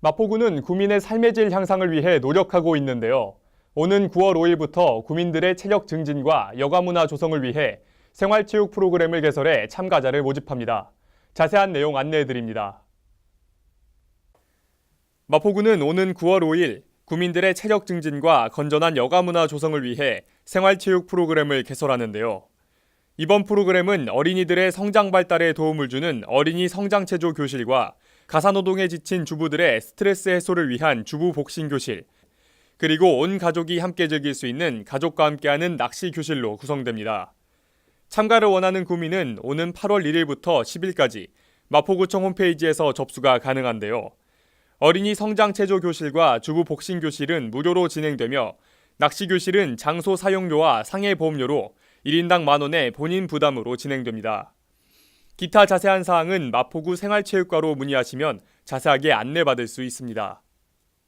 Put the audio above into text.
마포구는 구민의 삶의 질 향상을 위해 노력하고 있는데요. 오는 9월 5일부터 구민들의 체력 증진과 여가 문화 조성을 위해 생활체육 프로그램을 개설해 참가자를 모집합니다. 자세한 내용 안내해 드립니다. 마포구는 오는 9월 5일 구민들의 체력 증진과 건전한 여가 문화 조성을 위해 생활체육 프로그램을 개설하는데요. 이번 프로그램은 어린이들의 성장 발달에 도움을 주는 어린이 성장체조 교실과 가사노동에 지친 주부들의 스트레스 해소를 위한 주부 복싱 교실, 그리고 온 가족이 함께 즐길 수 있는 가족과 함께하는 낚시 교실로 구성됩니다. 참가를 원하는 구민은 오는 8월 1일부터 10일까지 마포구청 홈페이지에서 접수가 가능한데요. 어린이 성장 체조 교실과 주부 복싱 교실은 무료로 진행되며 낚시 교실은 장소 사용료와 상해 보험료로 1인당 만 원의 본인 부담으로 진행됩니다. 기타 자세한 사항은 마포구 생활체육과로 문의하시면 자세하게 안내받을 수 있습니다.